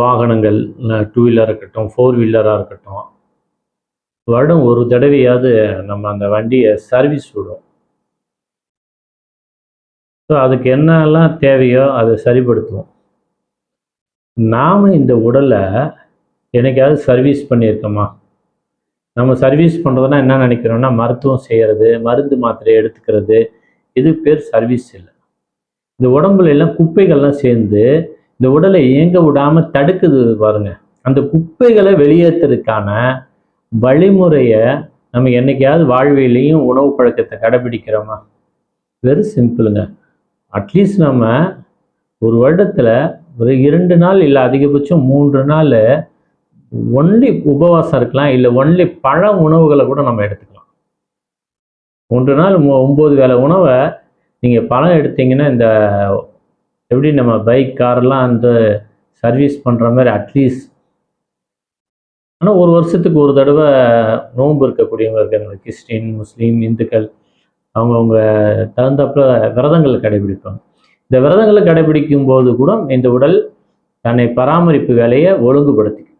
வாகனங்கள் டூ வீலராக இருக்கட்டும் ஃபோர் வீலராக இருக்கட்டும் வருடம் ஒரு தடவையாவது நம்ம அந்த வண்டியை சர்வீஸ் விடும் ஸோ அதுக்கு என்னெல்லாம் தேவையோ அதை சரிப்படுத்துவோம். நாம் இந்த உடலை என்னைக்காவது சர்வீஸ் பண்ணியிருக்கோமா? நம்ம சர்வீஸ் பண்ணுறதுனா என்ன நினைக்கிறோம்னா மருத்துவம் செய்கிறது மருந்து மாத்திரை எடுத்துக்கிறது இது பேர் சர்வீஸ் இல்லை. இந்த உடம்புல எல்லாம் குப்பைகள்லாம் சேர்ந்து இந்த உடலை இயங்க விடாம தடுக்குது பாருங்க. அந்த குப்பைகளை வெளியேற்றுறதுக்கான வழிமுறையை நம்ம என்னைக்காவது வாழ்வியலையும் உணவு பழக்கத்தை கடைபிடிக்கிறோமா? வெரி சிம்பிளுங்க அட்லீஸ்ட் நம்ம ஒரு வருடத்துல ஒரு இரண்டு நாள் இல்லை அதிகபட்சம் மூன்று நாள் ஒன்லி உபவாசம் இருக்கலாம் இல்லை ஒன்லி பழ உணவுகளை கூட நம்ம எடுத்துக்கலாம். மூன்று நாள் மு- ஒன்பது வேலை உணவை நீங்கள் பழம் எடுத்தீங்கன்னா இந்த எப்படி நம்ம பைக் கார்லாம் அந்த சர்வீஸ் பண்ணுற மாதிரி அட்லீஸ்ட் ஆனால் ஒரு வருஷத்துக்கு ஒரு தடவை நோன்பு இருக்கக்கூடியவங்க இருக்காங்க கிறிஸ்டின் முஸ்லீம் இந்துக்கள் அவங்கவுங்க தகுந்தப்பில் விரதங்களை கடைபிடிப்பாங்க. இந்த விரதங்களை கடைபிடிக்கும் போது கூட இந்த உடல் தன்னை பராமரிப்பு வேலையை ஒழுங்குபடுத்திக்கும்.